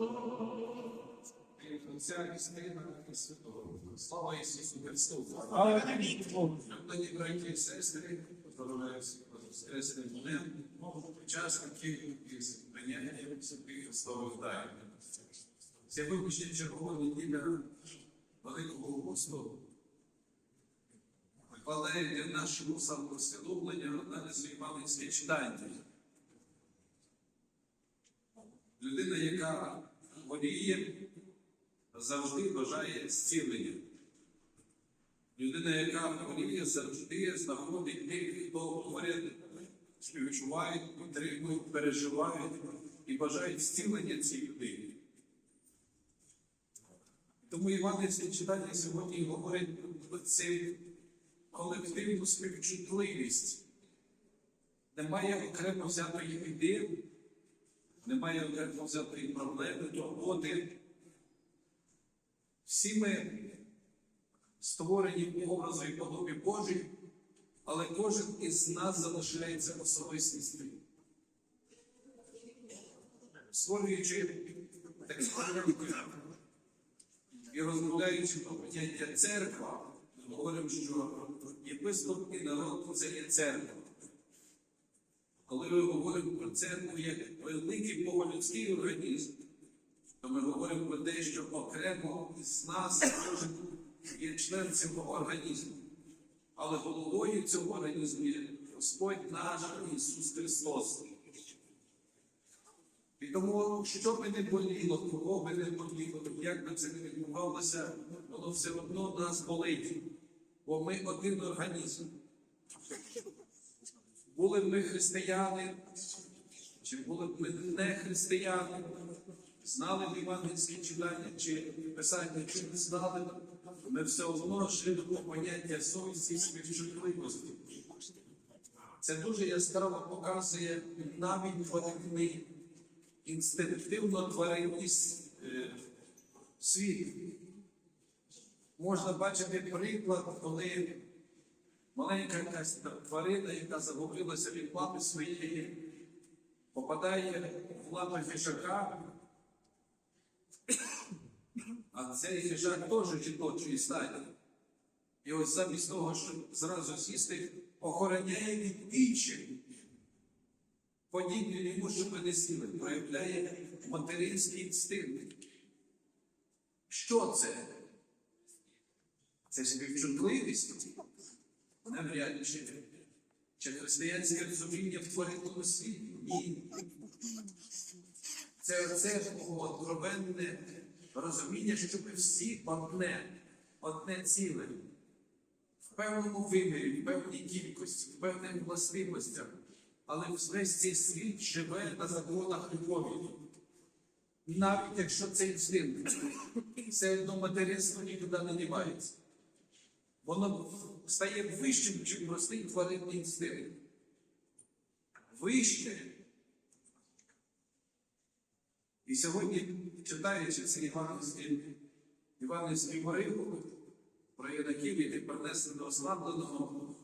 І і. Слава Ісусу Христу! Шановні браті і сестри, поздравляю всіх Воскресним днем, учасники із прийняттям собі Христових дар. Сьогодні ще чергова неділя Великого Посту. Викладає для нашого самопросвідомлення одне свійманське читання. Людина, яка хворіє, завжди бажає зцілення. Людина, яка хворіє, завжди знаходить тих, хто говорять, співчувають, підтримують, переживають і бажають зцілення цій людині. Тому Іванівське читання сьогодні говорить про цю колективну співчутливість. Немає окремо взятої біди, немає окремо взятої проблеми, турботи. Всі ми створені в образу і подобі Божій, але кожен із нас залишається особистістю. Створюючи так і розмовляючи про поняття церква, говоримо, що єпископ і народ це є церква. Коли ми говоримо про церкву як великий боголюдський організм, то ми говоримо про те, що окремо з нас є член цього організму. Але головою цього організму є Господь наш Ісус Христос. І тому, що би не боліло, кого би не боліло, як би це не відбувалося, воно все одно нас болить. Бо ми один організм. Були б ми християни, чи були б ми не християни, знали б євангельські читання чи писання, чи не знали ми все одно б поняття совісті і співчутливості. Це дуже яскраво показує навіть тваринний інстинктивно тваринність е, світу. Можна бачити приклад, коли маленька якась тварина, яка загубилася від мами своєї, попадає в лапи хижака, а цей хижак теж жіночої статі. І ось замість того, щоб зразу сісти, охороняє від вічі. Подібні йому, щоб не сіли, проявляє материнський інстинкт. Що це? Це співчутливість? Навряд чи. Чи християнське розуміння в тваринному світі? Ні. Це оце откровенне розуміння, що ми всі одне, одне ціле. В певному вимірі, в певній кількості, в певних властивостях. Але весь цей світ живе на законах любові. Навіть якщо це інстинкт, все одно материнство нікуди не дівається. Воно стає вищим, ніж простий тваринний інстинкт. Вище. І сьогодні, читаючи цей Іванівський, мориву про юнаків, які принесли до ослабленого,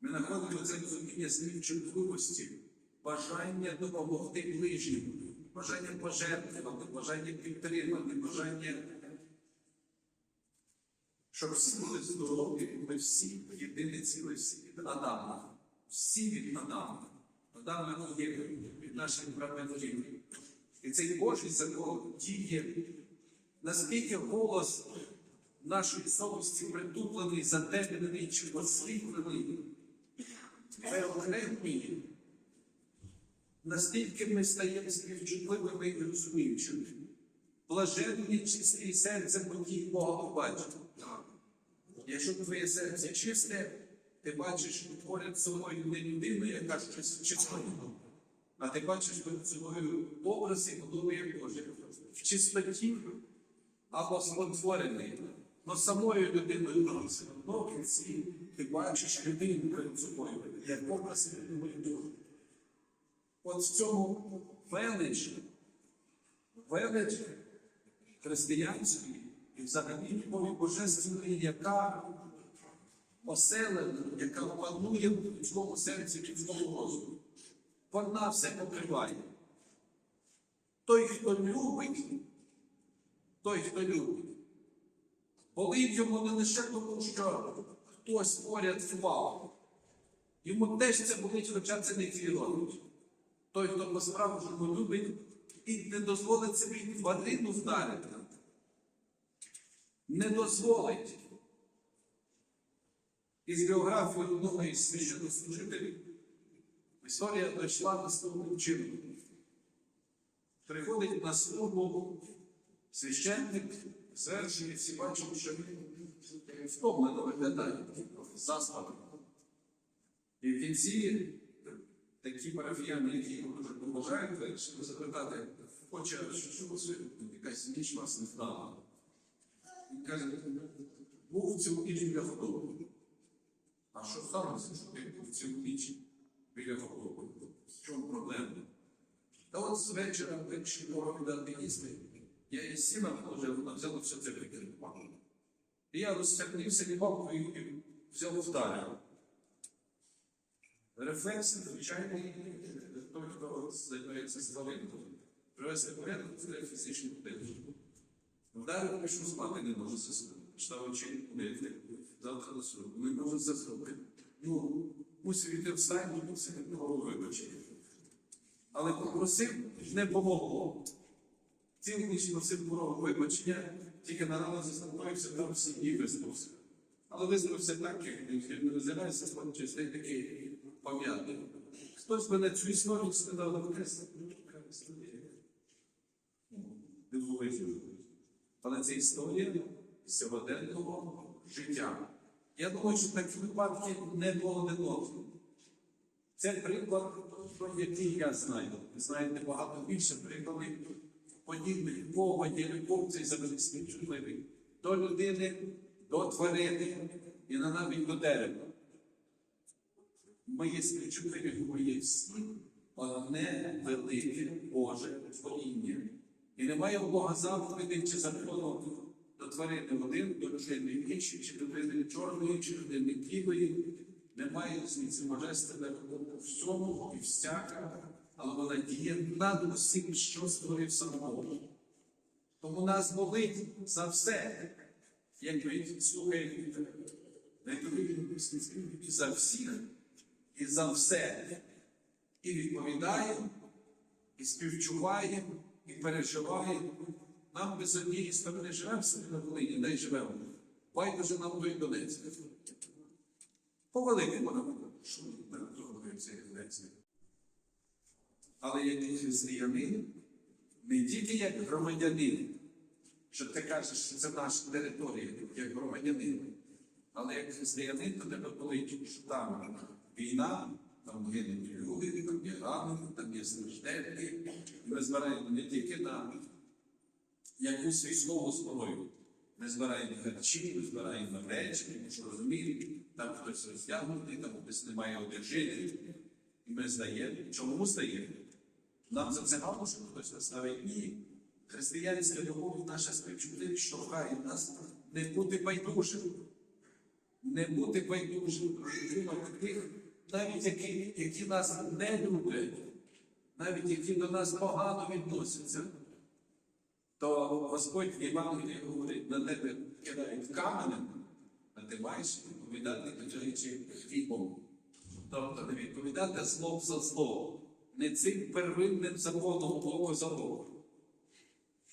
ми знаходимо це розуміння співчутливості, бажання допомогти ближньому, бажання пожертвувати, бажання підтримати, бажання, щоб були здорові, ми всі єдині цілі, всі від Адама, всі від Адама. Адам є від наших прабатьків. І цей Божий закон діє, наскільки голос нашої совісті притуплений, затемнений чи освітлений, переокремлені, настільки ми стаємо співчутливими і розуміючими. Блаженні чисті серцем, бо Бога побачать. Якщо твоє серце чисте, ти бачиш поряд собою не людину, яка щось чистою, а ти бачиш перед собою образ і подобає Боже в чистоті або спотворений. Но самою людиною в кінці ти бачиш людину перед собою, як образ Святого Духа. От в цьому велич, велич християнський і взагалі любові божественної, яка оселена, яка панує в людському серці людському розуму. Вона все покриває. Той, хто любить, той, хто любить, болить йому не лише тому, що хтось поряд впав. Йому теж це болить, хоча це не твій Той, хто по-справжньому любить і не дозволить собі тварину вдарити. Не дозволить. Із біографії одного із священнослужителів історія дійшла наступним чином. Приходить на службу священник, звершує, всі бачать, що він втомлено виглядає, заспано. І в кінці такі парафіяни, які дуже допомагають, вирішили запитати, хоче, що якась ніч вас не вдала. Він каже, був цілу ніч біля худоби. А що сталося, що ти був цілу ніч біля худоби? В чому проблема? Та от з вечора вирішив пора дати їсти. Я і сіна положив, вона взяла все це викинула. І я розтягнувся лівакою і взяв вдарив. Рефлекс, звичайний, той, хто займається славинкою, привести порядок, це фізичний подив. Вдарив, пишу спати не може заснути. Штав очі, завтра на суд. Не може заснути. Ну, мусив іти в стайню, мусив голову вибачити. Але попросив, не помогло. Цілу ніч носив порогу вибачення, тільки на рано заспокоївся, там всі дні виспався. Але визнався так, як не розглядається, чи цей такий пам'ятник. Хтось мене цю історію сказав на Христа. Але це історія сьогоденного життя. Я думаю, що такі випадки не поодинокі. Це приклад, який я знаю. Ви знаєте багато більше прикладів подібних поводі, любов цей завеликий чутливий. До людини, до тварини і на навіть до дерева. Ми є співчутливі, ми є всі одне велике Боже творіння. І немає у Бога заповідей чи закону до тварини один, до людини іншої, чи людини чорної, чи людини білої. Немає різниці божественне в всьому і всяка, але вона діє над усім, що створив сам Бог. Тому нас болить за все, як ви слухаєте, і за всіх, і за все. І відповідаємо, і співчуваємо, і переживаємо. Нам без однієї сторони живемо собі на Волині, де й живемо. Байдуже нам той Донець. По великому ми цієї лекції. Але як християнин, не тільки як громадянин, що ти кажеш, що це наша територія, як громадянин, але як християнин, то тебе болить, що там війна, там гинуть люди, там є ранені, там є стражденні. Ми збираємо не тільки на якусь військову зброю. Ми збираємо харчі, ми збираємо речі, тому що розуміємо, там хтось роздягнутий, там хтось немає одержителів. І ми здаємо. Чому здаємо? Нам за це мало, що хтось нас ні. Християнська любов, наша співчутливість штовхає нас не бути байдужим. Не бути байдужим до тих, навіть які, які нас не люблять, навіть які до нас погано відносяться то Господь в говорить, на тебе кидають каменем, а ти маєш відповідати кидаючи хлібом. Тобто не відповідати зло за зло, не цим первинним законом Бога за Бога.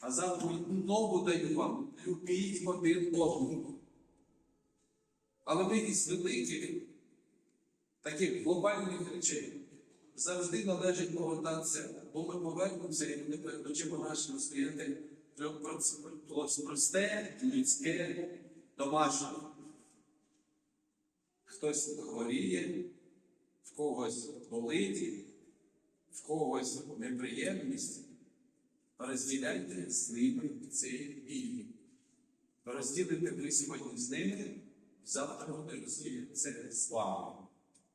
А заповідь нову даю вам, любіть один одного. Але ми із великих таких глобальних речей завжди належить повертатися, бо ми повернемося і не почимо нашим стояти просте, людське, домашнє. Хтось хворіє, в когось болить, в когось неприємність. Розділяйте з ними цей біль. Розділите ви сьогодні з ними, завтра вони це з вами.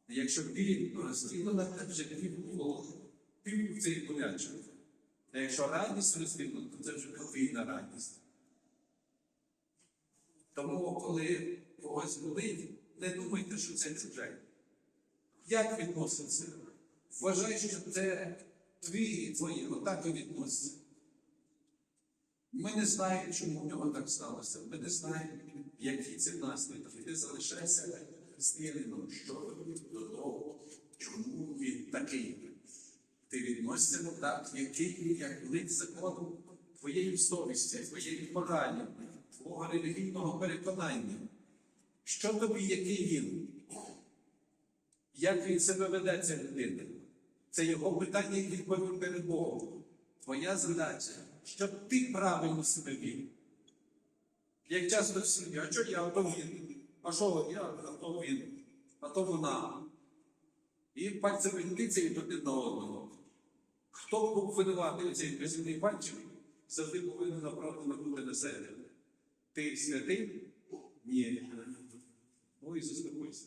Якщо біль розділена, то вже біль було пів цей болячок. А якщо радість розділена, то це вже подвійна радість. Тому, коли когось болить, не думайте, що це чуже. Як відноситься? Вважай, що це твій і твої, отак і відноситься. Ми не знаємо, чому в нього так сталося. Ми не знаємо, які це наслідки. Ти залишайся християнином щодо до того, чому він такий. Ти відносишся так, який як лик закону твоєї совісті, твоєї моралі, твого релігійного переконання. Що тобі, який він? Як він себе веде, ця людина? Це його питання, як відповів перед Богом. Твоя задача, щоб ти правильно себе вів. Як часто всі, а що я, він? А що я, а то він, а то вона. І йдеться від один на одного. Хто був винуватий цей вказівний пальчик, завжди повинен направлено бути на себе. Ти святий? Ні. Ну і заспокойся,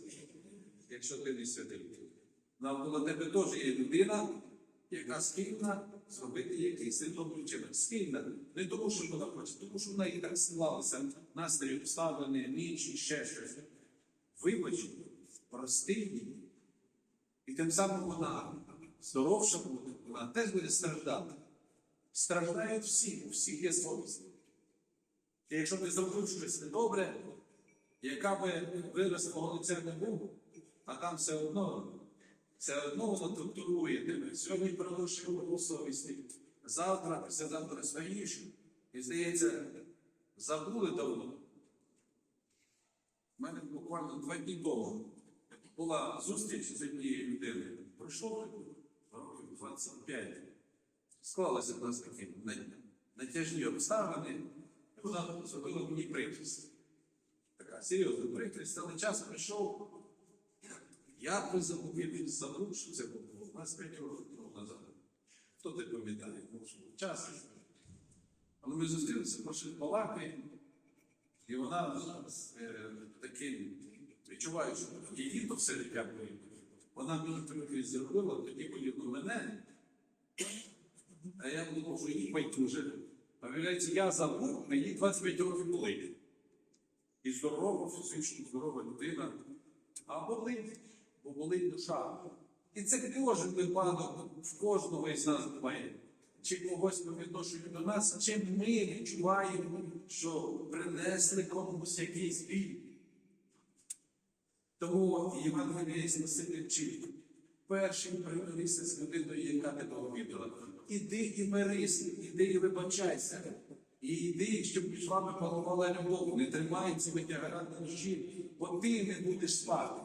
якщо ти не святий. Навколо тебе теж є людина, яка схильна зробити якийсь недобрий вчинок. Схильна. Не тому, що вона хоче, тому що вона і так склалася, настрій обставини, ніч і ще щось. Вибач, прости її. І тим самим вона здоровша буде, вона теж буде страждати. Страждають всі, у всіх є совість. І якщо ти зробив щось недобре, яка би вираз твого лиця не був, а там все одно, все одно воно тортурує тебе. Сьогодні у совісті, завтра, післязавтра стоїш. І здається, забули давно. У мене буквально два дні тому була зустріч з однією людиною. Пройшло років 25. Склалися в нас такі натяжні обставини. Вона зробила мені прикрість. Така серйозна прикрість, але час прийшов. Я призабув, забув, що це було 25 років назад. Хто ти пам'ятає? Ну, що Час. Але ми зустрілися, пошли балакаємо. І вона е, такий, відчуває, що її то все життя. Вона мені трохи зробила, тоді боліло мене. А я думав, що їй байдуже. А виявляється, я забув, мені 25 років болить. І здорова, фізично здорова людина. А болить, бо болить душа. І це кожен випадок в кожного із нас буває. Чи когось по відношенню до нас, чи ми відчуваємо, що принесли комусь якийсь біль. Тому Євангеліє Спаситель вчить. Першим примирися з людиною, яка тебе обідала. Іди і мирись, іди і вибачайся. І йди, щоб між вами панувала любов. Не тримай цими тягарами на душі, бо ти не будеш спати.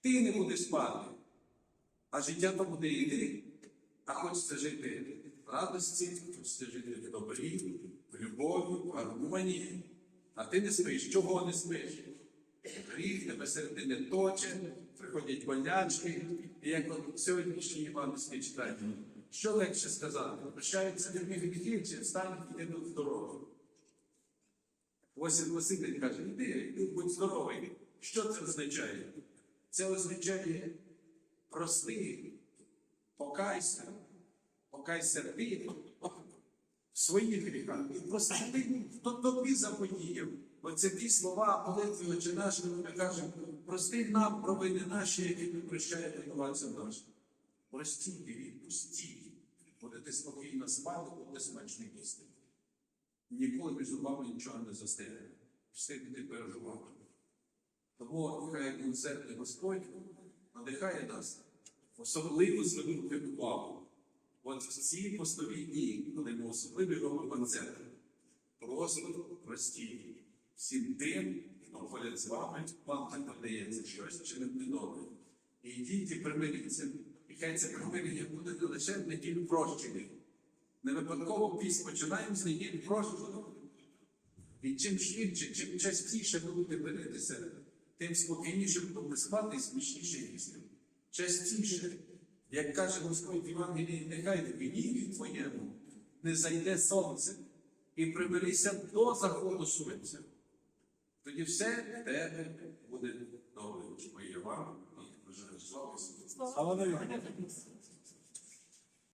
Ти не будеш спати. А життя то буде йти, а хочеться жити в радості, хочеться жити в добрі, в любові, в гармонії. А ти не спиш. Чого не спиш? Гріх тебе середини точе, приходять болячки, і як от сьогоднішній івановський читання. Що легше сказати? Прощаються від гріхів, чи встань і йди здоров'я. Ось Василь каже, іди, іди, будь здоровий. Що це означає? Це означає прости, покайся, покайся ти в своїх гріхах. Прости, хто тобі заподіяв. Оце ті слова молитви Отче наш, коли ми кажемо, прости нам провини наші, які ми прощаємо винуватцям нашим. Простіть і відпустіть. Будете спокійно спати, будете смачно їсти. Ніколи між зубами нічого не застигне. Все ти переживав. Тому хай милосердний Господь надихає нас особливо звернути увагу. От в ці постові дні, коли ми особливо робимо концерт, просто простіть всім тим, хто ходять з вами, вам так надається щось чи не добре. І йдіть і примиріться. І хай це примирення буде не лише в неділю прощення. Не випадково пісню починаємо з неділі прощення. І чим швидше, чим частіше ви будете миритися, тим спокійніше будемо спати і смішніше їсти. Частіше, як каже Господь в Євангелії, нехай в гніві твоєму не зайде сонце і приберися до заходу сонця. Тоді все в тебе буде добре. Моє вам і бажаю слава Ісусу.